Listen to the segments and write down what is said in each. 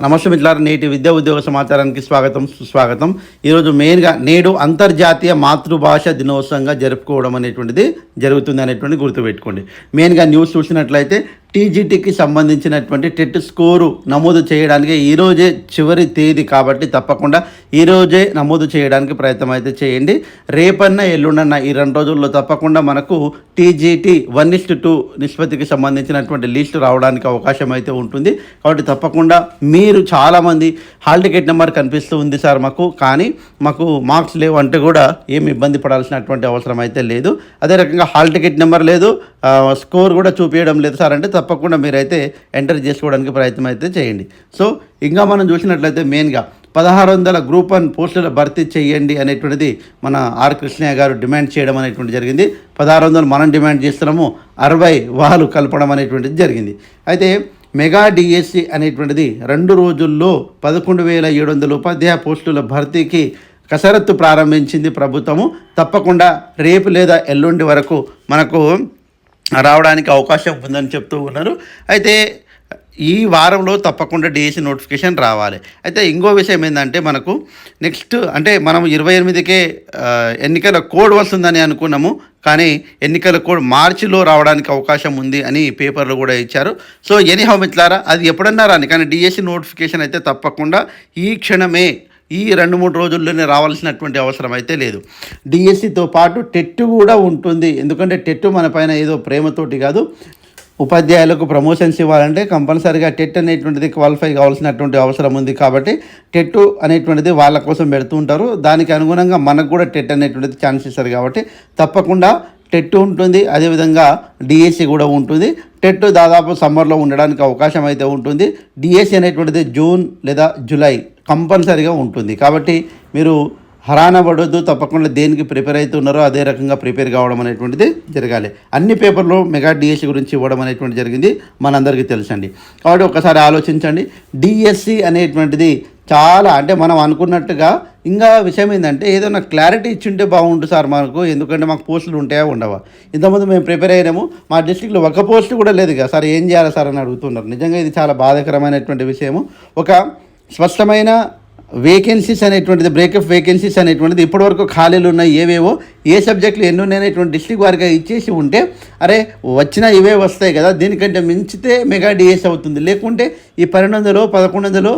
నమస్తే మిత్రులారా నేటి విద్యా ఉద్యోగ సమాచారానికి స్వాగతం సుస్వాగతం. ఈరోజు మెయిన్గా నేడు అంతర్జాతీయ మాతృభాష దినోత్సవంగా జరుపుకోవడం అనేటువంటిది జరుగుతుంది అనేటువంటి గుర్తుపెట్టుకోండి. మెయిన్గా న్యూస్ చూసినట్లయితే టీజీటీకి సంబంధించినటువంటి టెట్ స్కోరు నమోదు చేయడానికి ఈరోజే చివరి తేదీ కాబట్టి తప్పకుండా ఈరోజే నమోదు చేయడానికి ప్రయత్నం అయితే చేయండి. రేపన్న ఎల్లుండన్న ఈ రెండు రోజుల్లో తప్పకుండా మనకు TGT one is to two నిష్పత్తికి సంబంధించినటువంటి లిస్ట్ రావడానికి అవకాశం అయితే ఉంటుంది. కాబట్టి తప్పకుండా మీరు చాలామంది హాల్ టికెట్ నెంబర్ కనిపిస్తూ ఉంది సార్ మాకు. కానీ మాకు మార్క్స్ లేవు అంటే కూడా ఏమి ఇబ్బంది పడాల్సినటువంటి అవసరం అయితే లేదు. అదే రకంగా హాల్ టికెట్ నెంబర్ లేదు. స్కోర్ కూడా చూపించడం లేదు సార్. అంటే తప్పకుండా మీరైతే ఎంటర్ చేసుకోవడానికి ప్రయత్నం అయితే చేయండి. సో ఇంకా మనం చూసినట్లయితే మెయిన్గా పదహారు వందల గ్రూప్ వన్ పోస్టుల భర్తీ చేయండి అనేటువంటిది మన ఆర్ కృష్ణయ్య గారు డిమాండ్ చేయడం అనేటువంటి జరిగింది. పదహారు వందలు మనం డిమాండ్ చేస్తున్నాము అరవై వాళ్ళు కలపడం అనేటువంటిది జరిగింది. అయితే మెగా డిఎస్సి అనేటువంటిది రెండు రోజుల్లో పదకొండు వేల ఏడు వందల ఉపాధ్యాయ పోస్టుల భర్తీకి కసరత్తు ప్రారంభించింది ప్రభుత్వము. తప్పకుండా రేపు లేదా ఎల్లుండి వరకు మనకు రావడానికి అవకాశం ఉందని చెప్తూ ఉన్నారు. అయితే ఈ వారంలో తప్పకుండా డిఎస్సి నోటిఫికేషన్ రావాలి. అయితే ఇంకో విషయం ఏంటంటే మనకు నెక్స్ట్ అంటే మనం ఇరవై ఎనిమిదికే ఎన్నికల కోడ్ వస్తుందని అనుకున్నాము. కానీ ఎన్నికల కోడ్ మార్చిలో రావడానికి అవకాశం ఉంది అని పేపర్లో కూడా ఇచ్చారు. సో ఎనీ హౌ మిత్లారా అది ఎప్పుడన్నా రాని కానీ డిఎస్సి నోటిఫికేషన్ అయితే తప్పకుండా ఈ క్షణమే ఈ రెండు మూడు రోజుల్లోనే రావాల్సినటువంటి అవసరం అయితే లేదు. డిఎస్సితో పాటు టెట్ కూడా ఉంటుంది. ఎందుకంటే టెట్ మన పైన ఏదో ప్రేమతోటి కాదు ఉపాధ్యాయులకు ప్రమోషన్స్ ఇవ్వాలంటే కంపల్సరీగా టెట్ అనేటువంటిది క్వాలిఫై కావాల్సినటువంటి అవసరం ఉంది కాబట్టి టెట్ అనేటువంటిది వాళ్ళ కోసం పెడుతూ ఉంటారు. దానికి అనుగుణంగా మనకు కూడా టెట్ అనేటువంటిది ఛాన్స్ ఇస్తారు కాబట్టి తప్పకుండా టెట్ ఉంటుంది. అదేవిధంగా డిఎస్సి కూడా ఉంటుంది. టెట్ దాదాపు సమ్మర్లో ఉండడానికి అవకాశం అయితే ఉంటుంది. డిఎస్సి అనేటువంటిది జూన్ లేదా జూలై కంపల్సరీగా ఉంటుంది. కాబట్టి మీరు హరాన పడొద్దు తప్పకుండా దేనికి ప్రిపేర్ అవుతున్నారో అదే రకంగా ప్రిపేర్ కావడం అనేటువంటిది జరగాలి. అన్ని పేపర్లో మెగా డిఎస్సి గురించి ఇవ్వడం అనేటువంటి జరిగింది మనందరికీ తెలుసండి. కాబట్టి ఒకసారి ఆలోచించండి. డిఎస్సి అనేటువంటిది చాలా అంటే మనం అనుకున్నట్టుగా ఇంకా విషయం ఏంటంటే ఏదైనా క్లారిటీ ఇచ్చింటే బాగుంటుంది సార్ మనకు ఎందుకంటే మాకు పోస్టులు ఉంటాయా ఉండవా? ఇంతకుముందు మేము ప్రిపేర్ అయినాము మా డిస్టిక్లో ఒక పోస్ట్ కూడా లేదు కదా సార్ ఏం చేయాలి సార్ అని అడుగుతున్నారు. నిజంగా ఇది చాలా బాధాకరమైనటువంటి విషయము. ఒక స్పష్టమైన వేకెన్సీస్ అనేటువంటిది బ్రేకప్ వేకెన్సీస్ అనేటువంటిది ఇప్పటివరకు ఖాళీలు ఉన్నాయి ఏవేవో. ఏ సబ్జెక్టులు ఎన్ని ఉన్నాయనేటువంటి డిస్ట్రిక్ట్ వారిగా ఇచ్చేసి ఉంటే అరే వచ్చిన ఇవే వస్తాయి కదా దీనికంటే మించితే మెగా డిఎస్ అవుతుంది. లేకుంటే ఈ పన్నెండు వందలు పదకొండు వందలు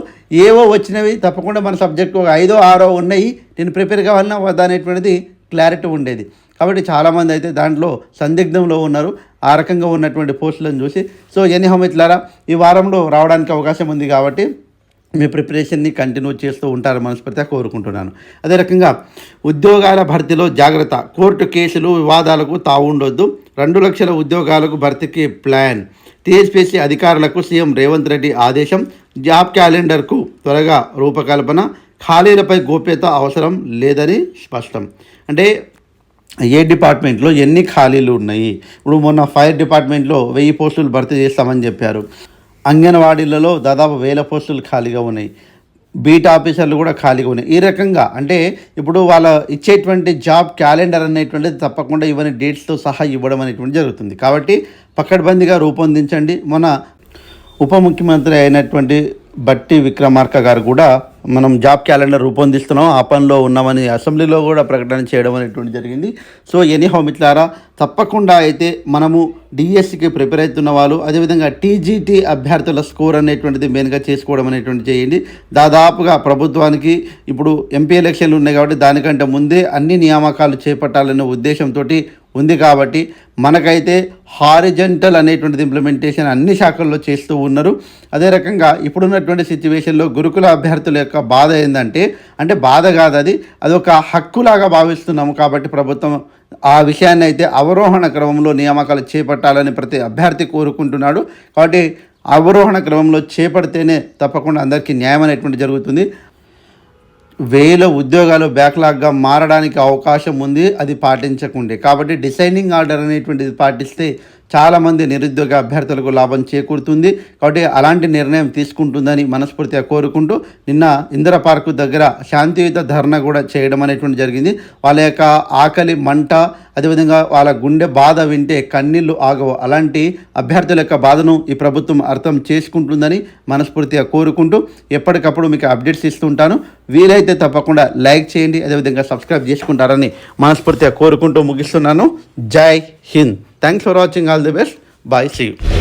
ఏవో వచ్చినవి తప్పకుండా మన సబ్జెక్టు ఒక ఐదో ఆరో ఉన్నాయి. నేను ప్రిపేర్ కావాలన్నా వద్దా అనేటువంటిది క్లారిటీ ఉండేది. కాబట్టి చాలామంది అయితే దాంట్లో సందిగ్ధంలో ఉన్నారు. ఆ రకంగా ఉన్నటువంటి పోస్టులను చూసి. సో ఎన్ని హోమిత్లారా ఈ వారంలో రావడానికి అవకాశం ఉంది కాబట్టి మీ ప్రిపరేషన్ని కంటిన్యూ చేస్తూ ఉంటారు మనస్ఫూర్తిగా కోరుకుంటున్నాను. అదే రకంగా ఉద్యోగాల భర్తీలో జాగ్రత్త. కోర్టు కేసులు వివాదాలకు తావుండొద్దు రెండు లక్షల ఉద్యోగాలకు భర్తీకి ప్లాన్. టీఎస్పీసీ అధికారులకు సీఎం రేవంత్ రెడ్డి ఆదేశం. జాబ్ క్యాలెండర్కు త్వరగా రూపకల్పన. ఖాళీలపై గోప్యత అవసరం లేదని స్పష్టం. అంటే ఏ డిపార్ట్మెంట్లో ఎన్ని ఖాళీలు ఉన్నాయి? ఇప్పుడు మొన్న ఫైర్ డిపార్ట్మెంట్లో వెయ్యి పోస్టులు భర్తీ చేస్తామని చెప్పారు. అంగన్వాడీలలో దాదాపు వేల పోస్టులు ఖాళీగా ఉన్నాయి. బీట్ ఆఫీసర్లు కూడా ఖాళీగా ఉన్నాయి. ఈ రకంగా అంటే ఇప్పుడు వాళ్ళ ఇచ్చేటువంటి జాబ్ క్యాలెండర్ అనేటువంటిది తప్పకుండా ఇవన్నీ డేట్స్తో సహా ఇవ్వడం అనేటువంటి జరుగుతుంది. కాబట్టి పక్కడబందిగా రూపొందించండి. మన ఉప ముఖ్యమంత్రి అయినటువంటి బట్టి విక్రమార్క గారు కూడా మనం జాబ్ క్యాలెండర్ రూపొందిస్తున్నాం ఆ పనిలో ఉన్నామని అసెంబ్లీలో కూడా ప్రకటన చేయడం అనేటువంటి జరిగింది. సో ఎనీ మిత్రులారా తప్పకుండా అయితే మనము డిఎస్సికి ప్రిపేర్ అవుతున్న వాళ్ళు అదేవిధంగా టీజీటీ అభ్యర్థుల స్కోర్ అనేటువంటిది మెయిన్గా చేసుకోవడం అనేటువంటి చేయండి. దాదాపుగా ప్రభుత్వానికి ఇప్పుడు ఎంపీ ఎలక్షన్లు ఉన్నాయి కాబట్టి దానికంటే ముందే అన్ని నియామకాలు చేపట్టాలనే ఉద్దేశంతో ఉంది కాబట్టి మనకైతే హారిజెంటల్ అనేటువంటిది ఇంప్లిమెంటేషన్ అన్ని శాఖల్లో చేస్తూ ఉన్నారు. అదే రకంగా ఇప్పుడున్నటువంటి సిచ్యువేషన్లో గురుకుల అభ్యర్థుల యొక్క బాధ ఏంటంటే అంటే బాధ కాదు అది అదొక హక్కులాగా భావిస్తున్నాము కాబట్టి ప్రభుత్వం ఆ విషయాన్ని అయితే అవరోహణ క్రమంలో నియామకాలు చేపట్టాలని ప్రతి అభ్యర్థి కోరుకుంటున్నాడు. కాబట్టి అవరోహణ క్రమంలో చేపడితేనే తప్పకుండా అందరికీ న్యాయం అనేటువంటి జరుగుతుంది. వేల ఉద్యోగాలు బ్యాక్లాగ్గా మారడానికి అవకాశం ఉంది అది పాటించకుండే. కాబట్టి డిసైనింగ్ ఆర్డర్ అనేటువంటిది పాటిస్తే చాలామంది నిరుద్యోగ అభ్యర్థులకు లాభం చేకూరుతుంది. కాబట్టి అలాంటి నిర్ణయం తీసుకుంటుందని మనస్ఫూర్తిగా కోరుకుంటూ నిన్న ఇందిర పార్కు దగ్గర శాంతియుత ధర్నా కూడా చేయడం అనేటువంటి జరిగింది. వాళ్ళ యొక్క ఆకలి మంట అదేవిధంగా వాళ్ళ గుండె బాధ వింటే కన్నీళ్ళు ఆగవు. అలాంటి అభ్యర్థుల యొక్క బాధను ఈ ప్రభుత్వం అర్థం చేసుకుంటుందని మనస్ఫూర్తిగా కోరుకుంటూ ఎప్పటికప్పుడు మీకు అప్డేట్స్ ఇస్తుంటాను. వీలైతే తప్పకుండా లైక్ చేయండి అదేవిధంగా సబ్స్క్రైబ్ చేసుకుంటారని మనస్ఫూర్తిగా కోరుకుంటూ ముగిస్తున్నాను. జై Hind. Thanks for watching. All the best. Bye. See you.